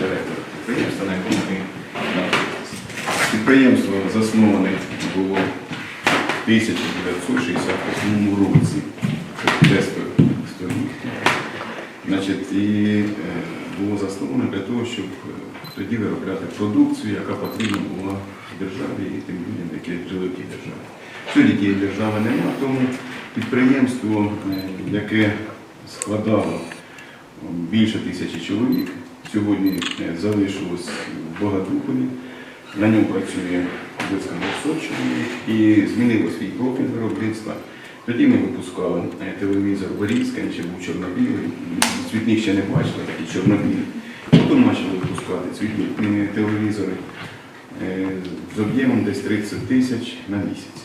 директор підприємства, на якому ми знаходимося. Підприємство засноване було в 1968 році. Значить, і е, було засновано для того, щоб е, тоді виробляти продукцію, яка потрібна була державі і тим людям, які жили в тій державі. Сьогодні тієї держави немає, тому підприємство, е, яке складало більше тисячі чоловік, сьогодні е, залишилось в Богодухові. На ньому працює близько 200 чоловік і змінило свій профіль виробництва. Тоді ми випускали е, телевізор Борівська, він ще був чорно-білий, цвітних ще не бачили, такі чорно-білі. Потім почали випускати цвітні телевізори е, з об'ємом десь 30 тисяч на місяць.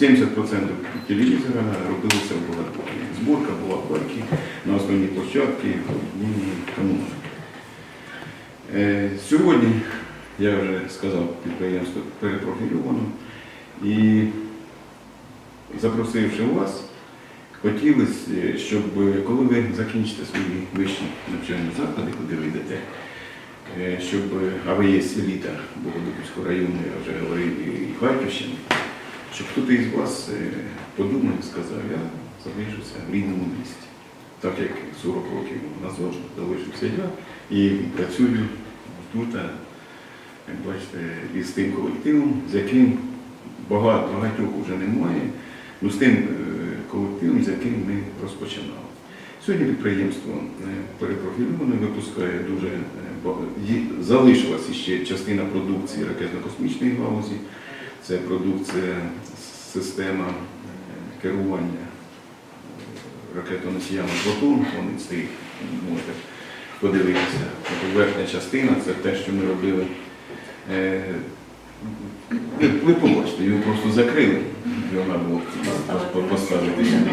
70% телевізора робилося в Богатові. Зборка була в на основній площадці, в комунальні. Е, Сьогодні, я вже сказав, підприємство перепрофільовано і запросивши вас, хотілося, щоб е, коли ви закінчите свої вищі навчальні заклади, куди ви йдете, е, щоб, е, а ви є еліта Богодухівського району, я вже говорив, і Харківщини, щоб хтось із вас е, подумав і сказав, я залишуся в рідному місті. Так як 40 років назад залишився я і працюю тут, як бачите, із тим колективом, з яким багато, багатьох вже немає, ну з тим е, колективом, з яким ми розпочинали. Сьогодні підприємство е, перепрофільоване, випускає дуже е, залишилась ще частина продукції ракетно-космічної галузі. Це продукція система е, керування е, ракетоносіями Протон, вони стоїть, можете подивитися. Тобто верхня частина це те, що ми робили. Е, Ви, ви побачите, його просто закрили, його було по- поставити сюди.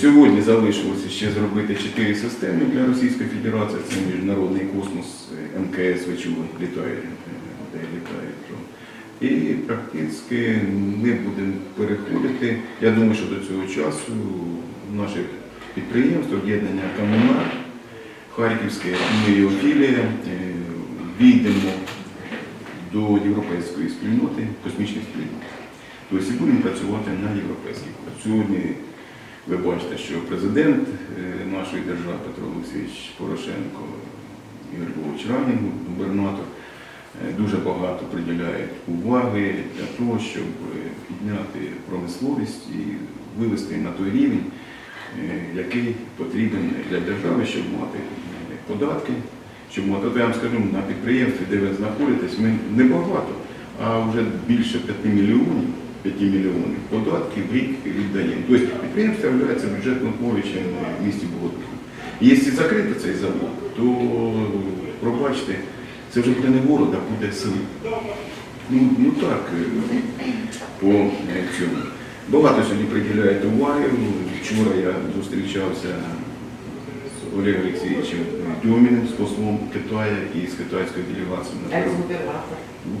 Сьогодні залишилося ще зробити чотири системи для Російської Федерації. Це міжнародний космос, е, МКС, ви чули, літає, де літає. І практично ми будемо переходити. Я думаю, що до цього часу наше підприємство, об'єднання Комунар, Харківське його філія е, війдемо до європейської спільноти, космічної спільноти. Тобто будемо працювати на європейській. Сьогодні ви бачите, що президент е, нашої держави Петро Олексійович Порошенко, Ігор Львович Ранін, губернатор, е, дуже багато приділяє уваги для того, щоб підняти промисловість і вивести на той рівень, який потрібен для держави, щоб мати податки, мати, От я вам скажу, на підприємстві, де ви знаходитесь, ми не багато, а вже більше 5 мільйонів. 5 мільйонів податків в рік віддаємо. Тобто підприємство є бюджетно-творючим в місті Богодухів. Якщо закрити цей завод, то пробачте, це вже буде не город, а буде село. Ну, ну так, е, по е, цьому. Багато сьогодні приділяють уваги. Вчора я зустрічався Олегом Олексійовичем Дьоміним, з послом Китаю і з китайською делегацією. на.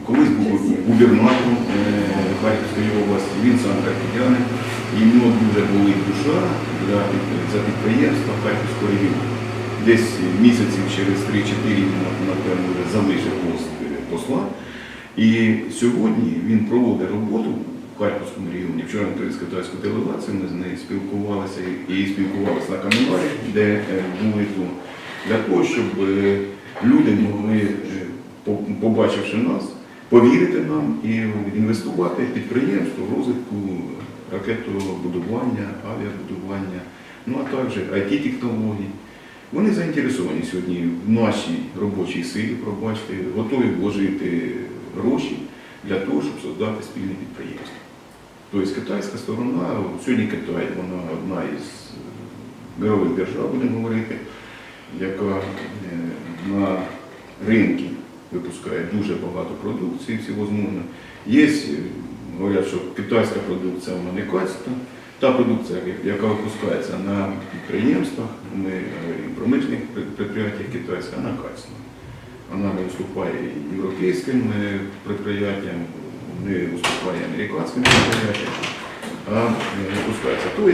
Колись був губернатором е, Харківської області, він сам харків'янин, і в нього дуже болить душа для, за підприємства Харківського регіону. Десь місяців через 3-4 напевно, вже залишив пост е, посла. І сьогодні він проводить роботу Харківському регіоні. Вчора ми з китайською делегацією ми з нею спілкувалися і спілкувалися на Каменарі, де е, були тут, для того, щоб е, люди могли, е, побачивши нас, повірити нам і інвестувати в підприємство в розвитку ракетобудування, авіабудування, ну а також IT-технологій. Вони заінтересовані сьогодні в нашій робочій силі, пробачте, готові вложити гроші для того, щоб создати спільне підприємство. Тобто китайська сторона, сьогодні Китай, вона одна із е, мирових держав, будемо говорити, яка е, на ринку випускає дуже багато продукції всевозможно. Є, е, говорять, що китайська продукція вона не качественна. Та продукція, яка випускається на підприємствах, ми говоримо промишлених підприємствах китайська, вона качественна. Вона не уступає європейським підприємствам, не уступає американським підприємствам, а е, випускається. Тобто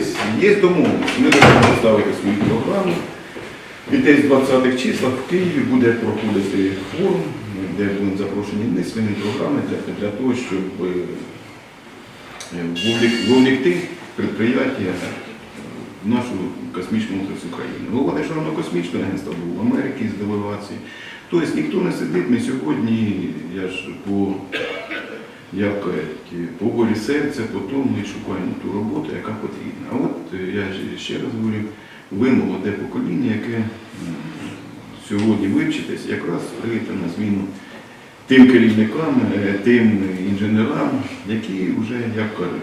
є домовленість. Ми будемо ставити свою програму І десь в 20-х числах в Києві буде проходити форум, де будуть запрошені мислені програми для, для того, щоб е, вовлек- вовлекти предприятия в нашу космічну отрасль України. Голова Державного космічного агентства був в Америці з делегації. Тобто ніхто не сидить, ми сьогодні, я ж по, як кажуть, по волі серця, по тому і шукаємо ту роботу, яка потрібна. А от е, я ще раз говорю, ви молоде покоління, яке сьогодні вивчитесь, якраз прийти на зміну тим керівникам, е, тим інженерам, які вже, як кажуть,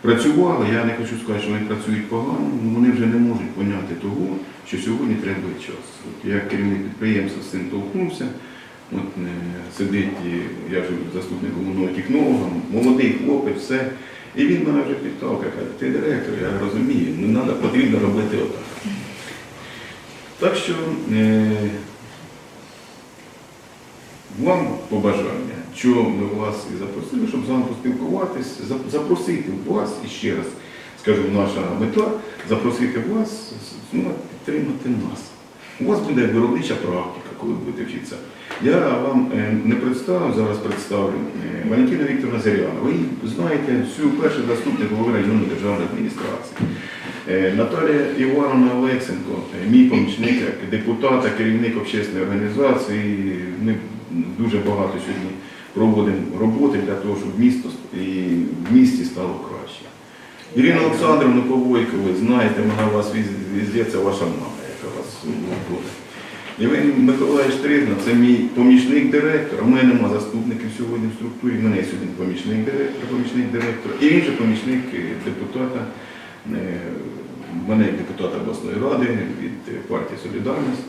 працювали. Я не хочу сказати, що вони працюють погано, але вони вже не можуть поняти того, що сьогодні треба час. От я керівник підприємства з цим толкнувся. От е, сидить, я ж заступник головного технолога, молодий хлопець, все. І він мене вже підтав, каже, ти директор, я розумію, не треба, потрібно робити отак. Так що е, вам побажання, чого ми вас і запросили, щоб з вами поспілкуватись, запросити вас, і ще раз скажу, наша мета запросити вас, ну, підтримати нас. У вас буде виробнича практика, коли будете вчитися. Я вам е, не представив, зараз представлю е, Валентина Вікторовна Заряна. Ви знаєте всю перший заступник голови районної державної адміністрації. Е, Наталія Івановна Олексенко, мій помічник, депутата, керівник общественної організації. Ми дуже багато сьогодні проводимо роботи для того, щоб місто і в місті стало краще. Ірина Олександровна Повойко, ви знаєте, вона вас везде, це ваша мама, готує. Миколаївич Тризна, це мій помічник директора. У мене немає заступників сьогодні в структурі. У мене сьогодні помічник директора, помічник директора і інший помічник е, депутата. е, мене як депутата обласної ради від е, партії Солідарність,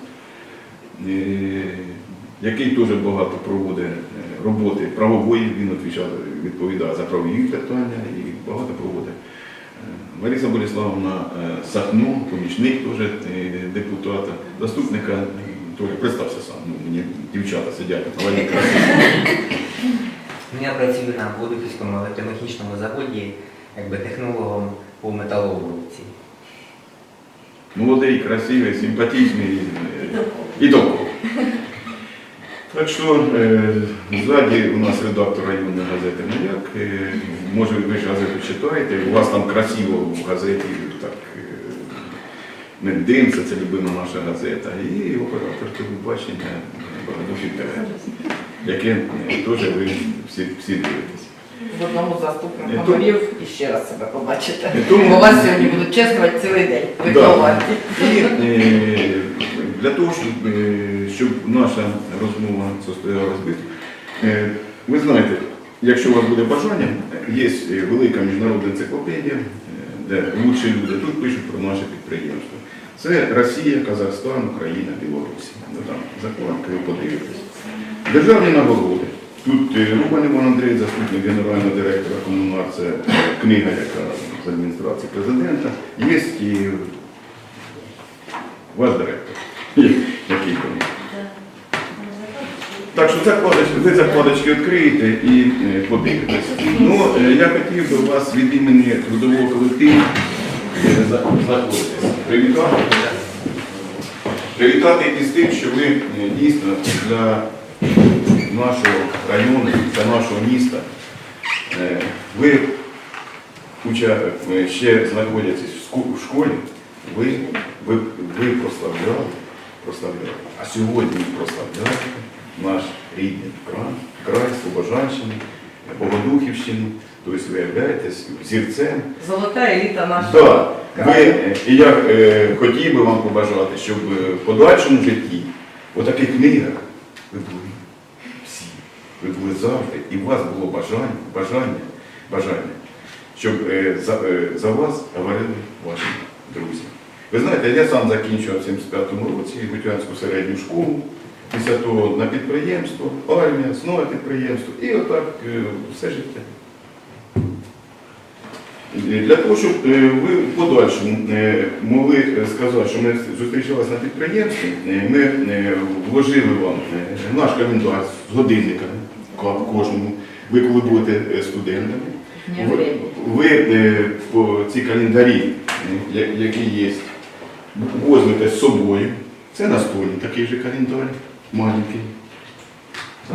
який теж багато проводить роботи правової, він відповідає за правові питання і багато проводить. Лариса Боліславовна е, Сахно, помічник теж е, депутата, заступника, е, представся сам, ну, мені дівчата сидять, а вони Ну, Я працюю на Водопільському електромеханічному заводі якби технологом по металообробці. молодий, красивий, симпатичний е, і такого. Так що е, ззаді у нас редактор районної газети «Маяк». Е, може, ви ж газету читаєте, у вас там красиво в газеті так. е, Не димся, це любима наша газета. І оператор телебачення ТВ, яке теж ви всі, всі дивитесь. В одному заступнику говорив і ще раз себе побачите. Тому- Бо вас сьогодні будуть чествувати цілий день. Ви Да. І для того, щоб, е, щоб наша розмова состоялась би, е, ви знаєте, якщо у вас буде бажання, є е, велика міжнародна енциклопедія, де лучші люди тут пишуть про наше підприємство. Це Росія, Казахстан, Україна, Білорусь. Ну, там закладки, ви подивитесь. Державні нагороди. Тут Рубан Іван Андрій, заступник генерального директора комунар, це книга, яка з адміністрації президента. Є і ваш директор, який там. Так що закладочки, ви закладочки відкриєте і е. Ну, е, я хотів би вас від імені трудового колективу е, за- заходитись. Привітати. Привітати із тим, що ви дійсно для нашого району, для нашого міста. Ви ще знаходячись в в школі, ви, ви, ви прославляли, прославляли, а сьогодні прославляєте наш рідний край, край Слобожанщини, Богодухівщину, тобто ви являєтесь зірцем. Золота еліта наша. Да. Ви, і я е, хотів би вам побажати, щоб в подальшому житті, в таких книгах, ви були всі, ви були завжди, і у вас було бажання, бажання, бажання, щоб е, за, е, за вас говорили ваші друзі. Ви знаєте, я сам закінчував в 75-му році Гутянську середню школу, після того на підприємство, армія, знову підприємство, і отак е, все життя. Для того, щоб е, ви в подальшому е, могли сказати, що ми зустрічалися на підприємстві, ми вложили вам наш календар з годинниками кожному. Ви коли будете студентами, ви, ви по ці календарі, які є, возьмете з собою Це настольний такий же календар, маленький.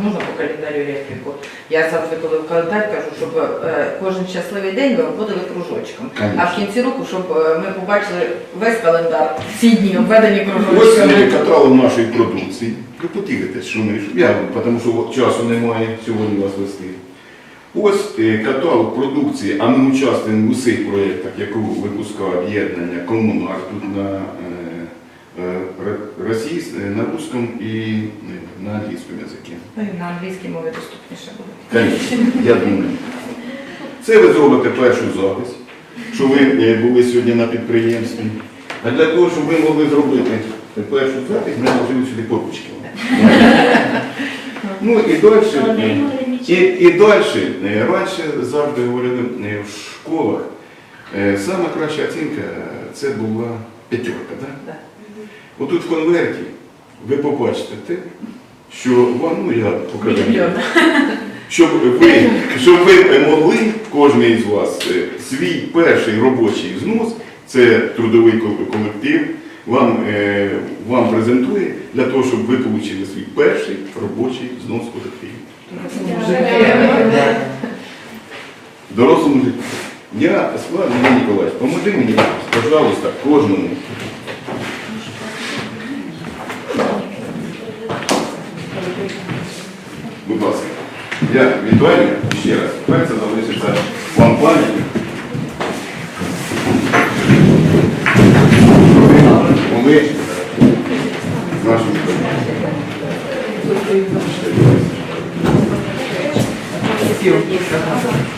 Можна по календарю репліку. Я завжди, коли в календар кажу, щоб е, кожен щасливий день ви обводили кружочком. А в кінці року, щоб е, ми побачили весь календар, всі дні обведені Ось кружочками. е, каталог нашої продукції. Ви подивитесь, що ми я, тому що часу немає сьогодні вас вести. Ось е, каталог продукції, а ми участвуємо в усіх проєктах, яку випускає об'єднання Комунар тут на, е, е, на русском і на англійському язикі. Ну, і на англійській мові доступніше буде. Конечно, я думаю. Це ви зробите першу запис, що ви були сьогодні на підприємстві. А для того, щоб ви могли зробити першу запис, ми вложили сюди корпучки. Ну і далі. І, і далі, е, раніше завжди говорили е, в школах, е, сама краща оцінка це була п'ятерка. Да? Да. Отут в конверті ви побачите те, що вам, ну я покажу. Щоб ви, щоб ви могли, кожен із вас, свій перший робочий взнос, це трудовий колектив, вам, вам презентує для того, щоб ви отримали свій перший робочий взнос в колективі. Дорослому житті. Я, Слава Євгеній Ніколаївич, поможи мені, пожалуйста, кожному. Будь ласка. Я вітаю ще раз. Тепер це залишиться вам пам'яті.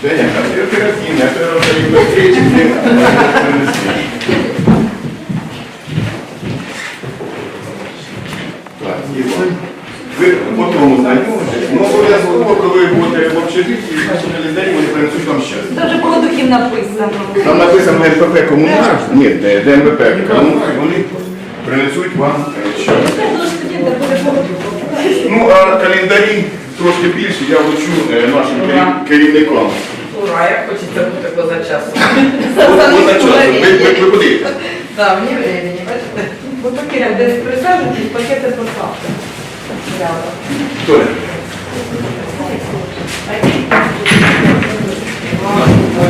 Женя, а ти оперативна, а ти оперативна. Так, Іван. Ви по тому знайомитесь, ну обов'язково, коли ви будете в общежитті, наші людей вони принесуть вам щастя. Даже по духів написано. Там написано НПП комунар, ні, ДНВП комунар, вони принесуть вам е, щастя. Ну, а календарі трошки більше я вручу е, нашим керів- керівникам. Ура, як хочеться бути поза часом. От за часом, ви, ви, ви будете. Так, мені времени, бачите? Бо таке, десь присаджуйтесь, пакети поставте. Рядом. Толя.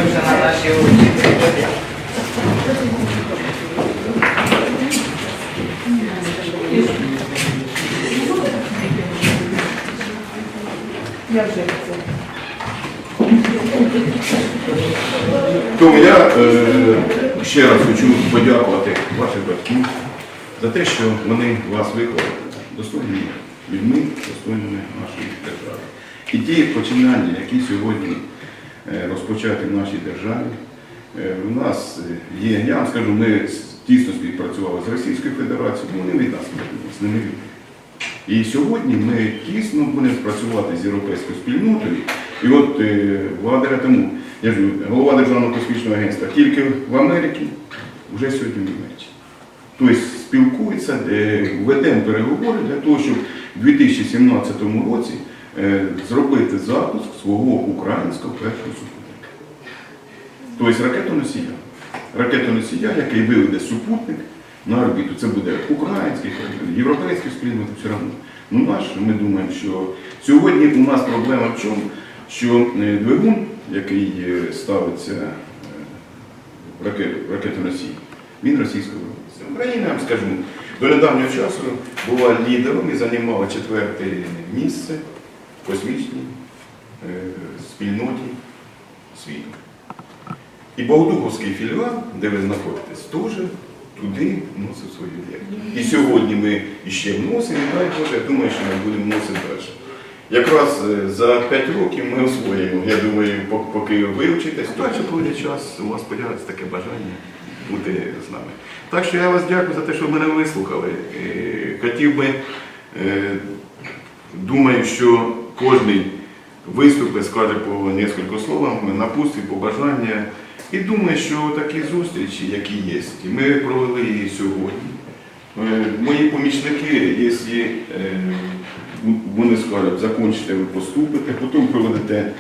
Вже на очі приходять. Тому я е, ще раз хочу подякувати вашим батькам за те, що вони вас виховали достойними людьми, достойними нашої держави. І ті починання, які сьогодні е, розпочаті в нашій державі, у нас е, є, я вам скажу, ми тісно співпрацювали з Російською Федерацією, вони від нас не від них. І сьогодні ми тісно будемо працювати з європейською спільнотою. І от е, благодаря тому, я ж голова Державного космічного агентства тільки в Америці, вже сьогодні в Німеччині. Тобто спілкуються, е, ведемо переговори для того, щоб у 2017 році е, зробити запуск свого українського першого супутника. Тобто ракетоносія. Ракетоносія, який виведе супутник на орбіту. Це буде український, європейський спільноти все одно. Ну наш, ми думаємо, що сьогодні у нас проблема в чому? Що е, двигун, який е, ставиться е, ракету, ракетоносій, він російського виробництва. Україна, скажу, до недавнього часу була лідером і займала четверте місце в космічній спільноті світу. І Богодуховський філіал, де ви знаходитесь, теж туди вносив свою лепту. І сьогодні ми іще вносимо, і дай Боже, я думаю, що ми будемо вносити далі. Якраз е, за 5 років ми освоїмо, я думаю, поки ви вивчитесь, далі буде час, у вас появиться таке бажання бути з нами. Так що я вас дякую за те, що мене вислухали. Е, Хотів би, е, думаю, що кожен виступи, скаже по несколько словам, напустить побажання. І думаю, що такі зустрічі, які є, ми провели її сьогодні. Е, Мої помічники, якщо е, вони скажуть, закінчите, ви поступите, потім проведете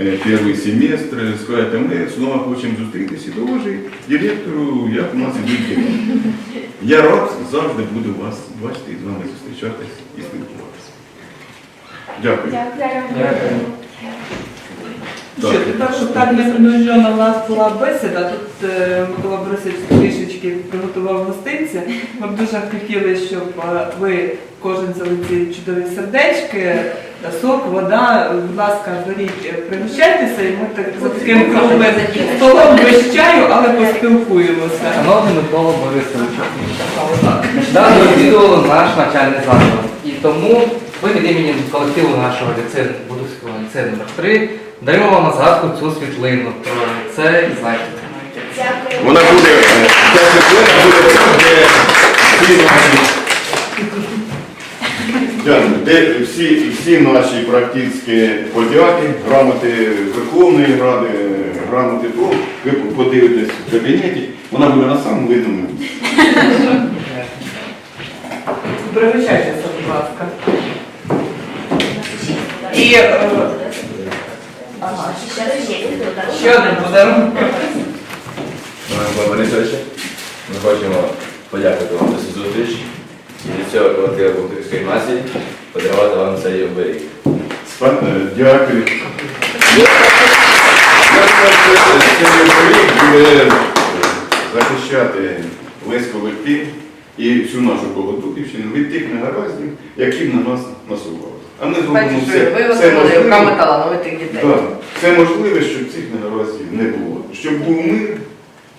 е, перший семестр, скажете, ми знову хочемо зустрітися і доложити директору, як у нас ідуть. Я рад завжди буду вас бачити і з вами зустрічатись і спілкуватися. Дякую. Дякую. Так. Що, тепер, щоб так непринуждена у нас була бесіда, тут е, Микола Борисович трішечки приготував гостинці. Ми б дуже хотіли, щоб е, ви кожен взяли ці чудові сердечки, сок, вода. Будь ласка, беріть, е, пригощайтеся, і ми так за таким круглим столом без чаю, але поспілкуємося. Шановний Микола Борисович, нещодавно відвідував наш навчальний заклад. І тому ви від імені колективу нашого ліцею, Будовського ліцею номер 3 даруємо вам на згадку цю світлину про ліцей і захід. Вона буде, ця світлина буде там, де всі наші, Дякую. де всі, всі наші практичні подяки, грамоти Верховної Ради, грамоти ТО, ви подивитесь в кабінеті, вона буде на самому видному місці. Пригощайтеся, будь ласка. І е, ага, ще один подарунок. Пане Борисовичу, ми хочемо подякувати вам за цю зустріч і від цього колективу Бухтівської гімназії подарувати вам цей оберіг. Спа- е, Дякую. Цей проєкт буде захищати весь колектив і всю нашу Богодухівщину від тих негараздів, які на нас насували. А ми зробимо Бачиш, все, ви все руками можливе. талановитих дітей. Так, все можливе, щоб цих негараздів не було. Щоб був мир,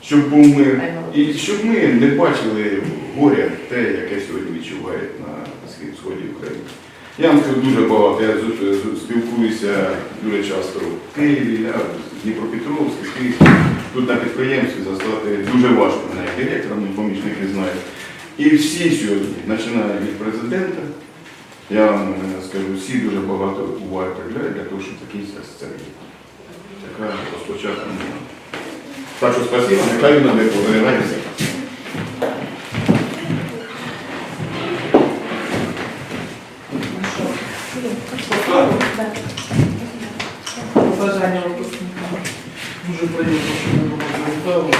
щоб був мир, і щоб ми не бачили горя, те, яке сьогодні відчувають на сході України. Я вам скажу дуже багато, я спілкуюся дуже часто в Києві, я з Дніпропетровськ, Київ. Тут на підприємстві застати дуже важко мене директора, мій помічник не знає. І всі сьогодні, починаючи від президента, я вам скажу, всі дуже багато уваги приділяють для того, щоб закінчитися це. Така розпочата. Так що спасибо, нехай він не випускника. Дуже приємно, що ми. Е,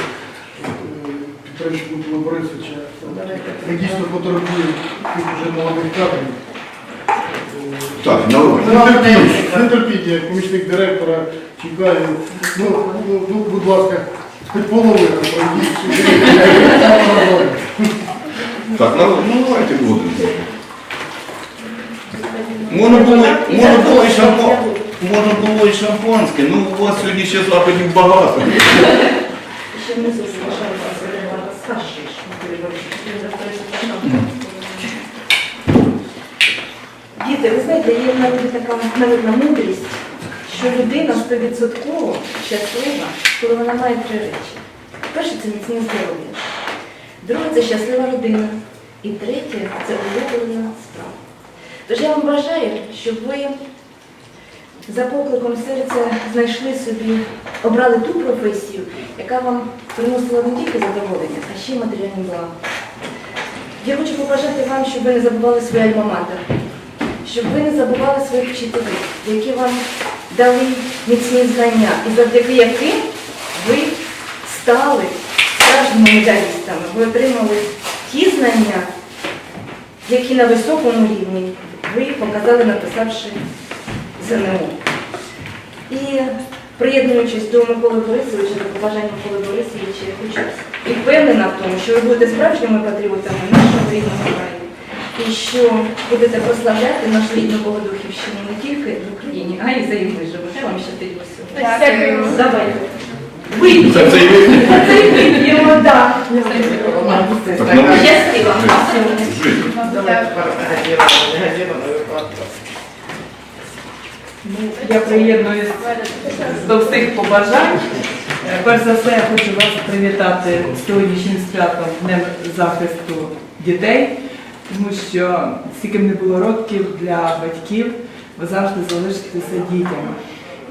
Підтримку Борисовича. Ми дійсно потребуємо тут вже молодих кадрів. Е, Так, давай. Нетерпіння, нетерпіння, як помічник директора чекаю. Ну, ну, ну, будь ласка, хоч половину пройдіть. Так, ну, ну давайте будемо. Можна було, можна було і шампан, можна було і шампанське, ну у вас сьогодні ще заходів багато. Ще внизу залишається зелена Діти, ви знаєте, є в така народна мудрість, що людина стовідсотково щаслива, коли вона має три речі. Перше це міцне здоров'я, друге це щаслива родина, і третє це улюблена справа. Тож я вам бажаю, щоб ви за покликом серця знайшли собі, обрали ту професію, яка вам приносила не тільки задоволення, а ще й матеріальні блага. Я хочу побажати вам, щоб ви не забували своє альма-матер, щоб ви не забували своїх вчителів, які вам дали міцні знання, і завдяки яким ви стали справжніми медалістами. Ви отримали ті знання, які на високому рівні ви показали, написавши ЗНО. І приєднуючись до Миколи Борисовича, до побажань Миколи Борисовича, я хочу і впевнена в тому, що ви будете справжніми патріотами нашого рідного краю. І що будете прославляти нашу рідну Богодухівщину не тільки в Україні, а й за її межами. Хай вам щастить в усьому. Дякую. Давайте. Це це і ви. Це і вип'ємо, так. Ну, Щастиво. Я приєднуюсь до всіх побажань. Перш за все, я хочу вас привітати сьогоднішнім святом Днем захисту дітей, тому що скільки б не було років для батьків, ви завжди залишитеся дітями.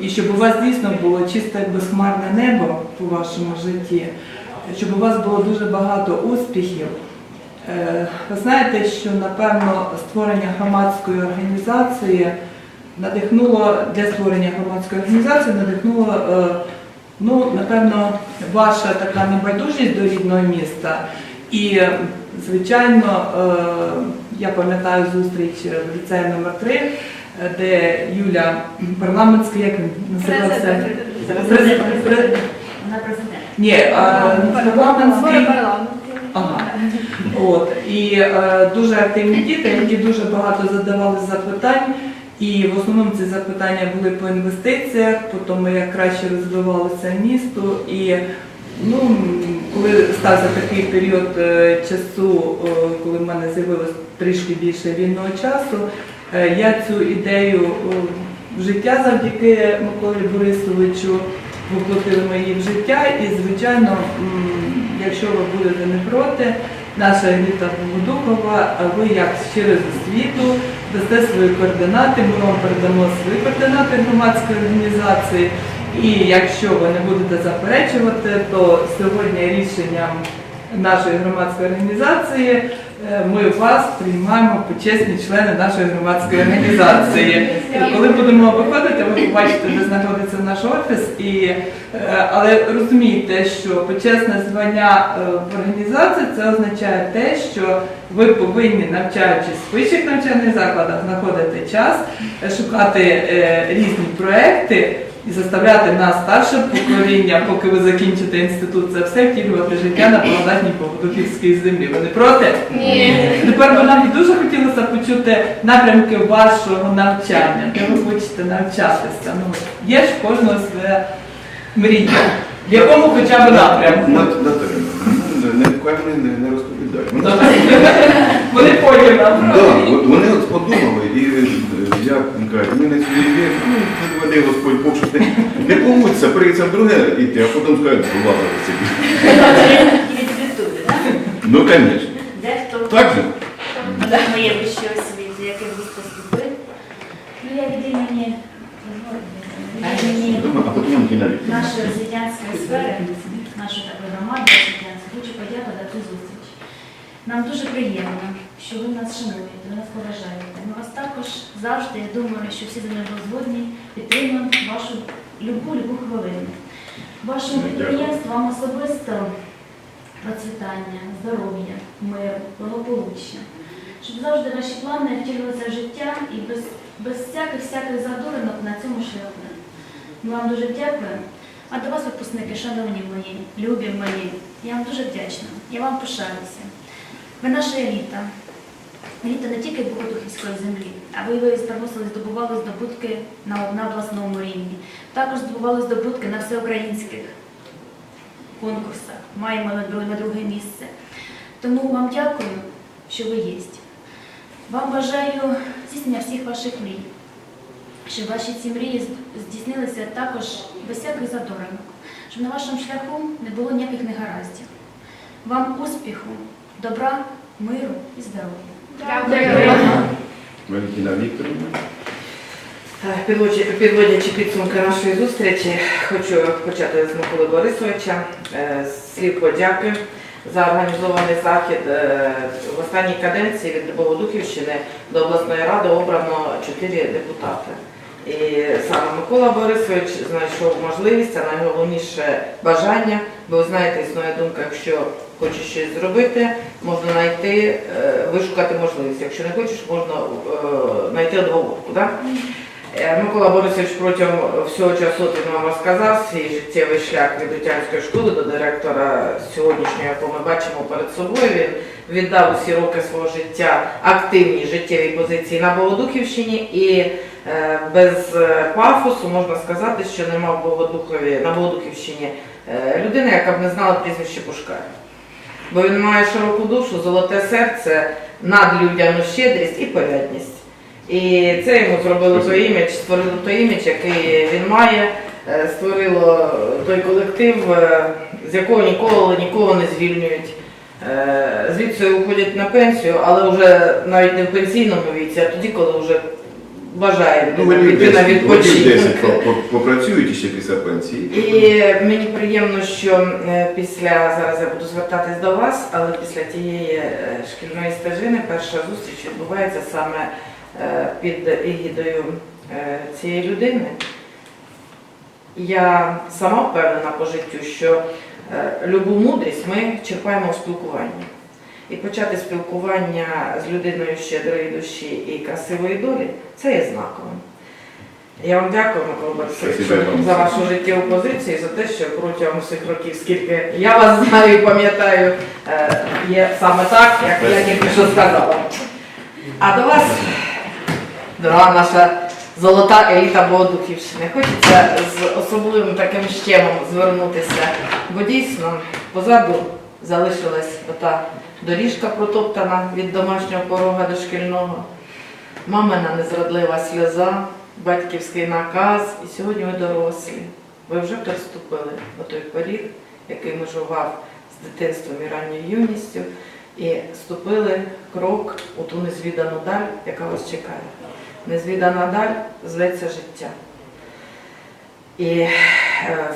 І щоб у вас дійсно було чисте безхмарне небо у вашому житті, щоб у вас було дуже багато успіхів. Е, Ви знаєте, що напевно створення громадської організації надихнуло для створення громадської організації, надихнуло, е, ну, напевно, ваша така небайдужість до рідного міста. І, е, звичайно, е, я пам'ятаю зустріч в ліцеї номер 3 е, де Юля парламентська, як він називався? Ні, парламентський. Ага. От. І е, дуже активні діти, які дуже багато задавали запитань. І в основному ці запитання були по інвестиціях, по тому, як краще розвивалося місто. І ну, коли стався такий період е, часу, коли в мене з'явилось трішки більше вільного часу, е, я цю ідею життя завдяки Миколі Борисовичу воплотили її в життя. І, звичайно, якщо ви будете не проти, наша еліта Богодухова, ви як через освіту дасте свої координати, ми вам передамо свої координати громадської організації. І якщо ви не будете заперечувати, то сьогодні рішенням нашої громадської організації е, ми вас приймаємо почесні члени нашої громадської організації. Коли будемо виходити, ви побачите, де знаходиться наш офіс. І, е, але розумійте, що почесне звання е, в організації це означає те, що ви повинні, навчаючись в вищих навчальних закладах, знаходити час, шукати різні проекти і заставляти нас, старше покоління, поки ви закінчите інститут, це все втілювати життя на благодатній Богодухівській землі. Ви не проти? Ні. Тепер би нам і дуже хотілося почути напрямки вашого навчання, де ви хочете навчатися. Ну, є ж в кожного своя мрія. В якому хоча б напрямку. Ну, не впевнений, не, не розповідай. Вони, Вони потім нам. да, вони от подумали, і е, я кажу, ми на цю ну, не доведе Господь Бог, що не, не получиться, прийдеться в друге йти, а потім скажуть, ладно, собі. Ну, звісно. Дехто Так же? моє вище освіти, яке ви поступили. Ну, я від імені, від імені А потім кінавік. нашої освітянської сфери, нашої такої громади освітянської, хочу подякувати за цю зустріч. Нам дуже приємно, що ви нас шануєте, ви нас поважаєте. Ми вас також завжди, я думаю, що всі за мною згодні, підтримуємо вашу любу, любу хвилину. Вашому підприємству, вам особисто процвітання, здоров'я, миру, благополуччя. Щоб завжди ваші плани втілювалися в життя і без, без всяких всяких задоринок на цьому шляху. Ми вам дуже дякуємо. А до вас, випускники, шановні мої, любі мої, я вам дуже вдячна. Я вам пишаюся. Ви наша еліта. Еліта не тільки Богодухівської землі, а ви ви примусили здобували здобутки на, на обласному рівні. Також здобували здобутки на всеукраїнських конкурсах. Маємо на друге, місце. Тому вам дякую, що ви є. Вам бажаю здійснення всіх ваших мрій, щоб ваші ці мрії здійснилися також без всяких задоринок, щоб на вашому шляху не було ніяких негараздів. Вам успіху, добра, миру і здоров'я. Валентина Вікторовна. Е, Підводячи, підсумки нашої зустрічі, хочу почати з Миколи Борисовича. Е, з Слів подяки за організований захід. Е, В останній каденції від Богодухівщини до обласної ради обрано чотири депутати. І саме Микола Борисович знайшов можливість, а найголовніше бажання, бо ви знаєте, існує думка, якщо хочеш щось зробити, можна знайти, е, вишукати можливість. Якщо не хочеш, можна е, знайти одговорку. Да? Е, Микола Борисович протягом всього часу він вам розказав свій життєвий шлях від дитячої школи до директора сьогоднішнього, якого ми бачимо перед собою. Він віддав усі роки свого життя активній життєвій позиції на Богодухівщині і без е, пафосу можна сказати, що нема в Богодухові на Богодухівщині е, людини, яка б не знала прізвище Пушкаря. Бо він має широку душу, золоте серце, надлюдяну щедрість і порядність. І це йому зробило той імідж, створило той імідж, який він має, е, створило той колектив, е, з якого ніколи нікого не звільнюють. Е, Звідси уходять на пенсію, але вже навіть не в пенсійному віці, а тоді, коли вже бажає Ну, піти на 10, 10 відпочинок. по- по- попрацюють ще після пенсії. І мені приємно, що е, після зараз я буду звертатись до вас, але після тієї е, шкільної стежини перша зустріч відбувається саме е, під егідою е, цієї людини. Я сама впевнена по життю, що е, любу мудрість ми черпаємо в спілкуванні. І почати спілкування з людиною щедрої душі і красивої долі це є знаковим. Я вам дякую, Микола Борисович, за вашу життєву позицію, за те, що протягом всіх років, скільки я вас знаю і пам'ятаю, е, є саме так, як я тільки що сказала. А до вас, дорога наша золота еліта Богодухівщини, хочеться з особливим таким щемом звернутися, бо дійсно позаду залишилась ота доріжка протоптана від домашнього порога до шкільного, мамина незрадлива сльоза, батьківський наказ, і сьогодні ви дорослі. Ви вже приступили до той поріг, який межував з дитинством і ранньою юністю, і ступили крок у ту незвідану даль, яка вас чекає. Незвідана даль зветься життя. І е,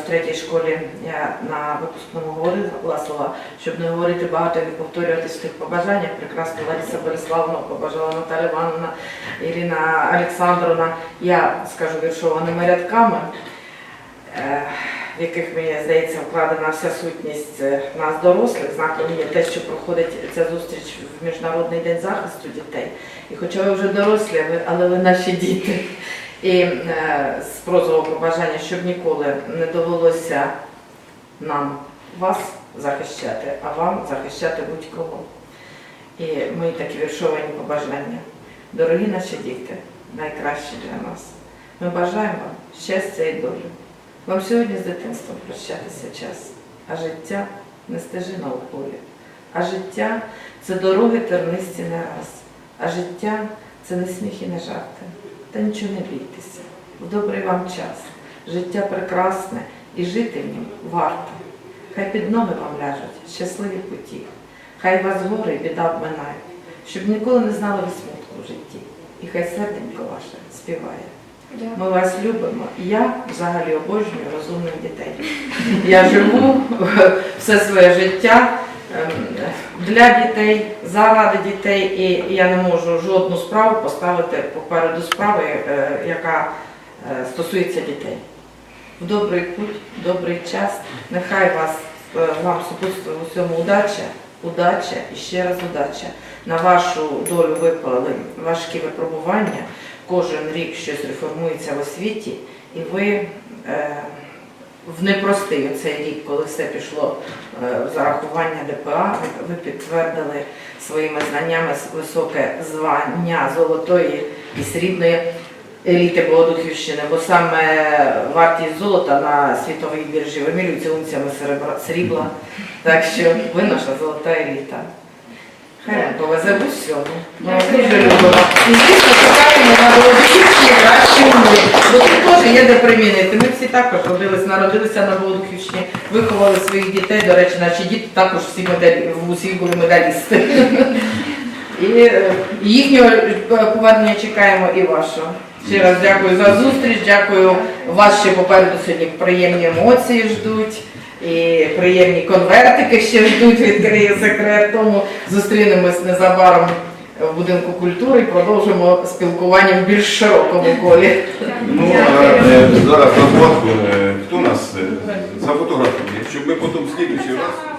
в третій школі я на випускному говорила слова, щоб не говорити багато і не повторюватись в тих побажаннях. Прекрасно Лариса Бориславовна побажала Наталя Івановна, Ірина Олександровна. Я скажу віршованими рядками, е, в яких мені здається вкладена вся сутність е, нас, дорослих. Знаком є те, що проходить ця зустріч в Міжнародний день захисту дітей. І хоча ви вже дорослі, але ви наші діти. І е, з прозового побажання, щоб ніколи не довелося нам вас захищати, а вам захищати будь-кого. І мої такі віршовані побажання. Дорогі наші діти, найкращі для нас. Ми бажаємо вам щастя і долю. Вам сьогодні з дитинством прощатися час, а життя не стежина у полі. А життя це дороги тернисті не раз. А життя це не сміх і не жарти. Та нічого не бійтеся. В добрий вам час. Життя прекрасне і жити в нім варто. Хай під ноги вам ляжуть щасливі путі. Хай вас гори і біда обминають, щоб ніколи не знали ви смутку в житті. І хай серденько ваше співає. Ми вас любимо. Я взагалі обожнюю розумних дітей. Я живу все своє життя для дітей, заради дітей, і я не можу жодну справу поставити попереду справи, е, яка е, стосується дітей. В добрий путь, добрий час. Нехай вас е, вам супутствує усьому удача, удача і ще раз удача. На вашу долю випали важкі випробування. Кожен рік щось реформується в освіті, і ви в непростий оцей рік, коли все пішло е, в зарахування ДПА, ви- підтвердили своїми знаннями високе звання золотої і срібної еліти Богодухівщини, бо саме вартість золота на світовій біржі вимірюється серебра, срібла. Так що ви наша золота еліта. Повезе в усьому. Дуже любимо. І звісно, чекаємо на Володухівщині кращі умови. Бо тут теж є де примінити. Ми всі також родились, народилися на Володухівщині, виховали своїх дітей. До речі, наші діти також всі медалі, в усіх були медалісти. І е, їхнього е, повернення чекаємо і вашого. Ще раз дякую за зустріч, дякую. Вас ще попереду сьогодні приємні емоції ждуть. І приємні конвертики ще ждуть, відкриє секрет. Тому зустрінемось незабаром в будинку культури і продовжимо спілкування в більш широкому колі. Ну, а е, зараз на фотку, е, хто нас за зафотографує, щоб ми потім в слідуючий раз.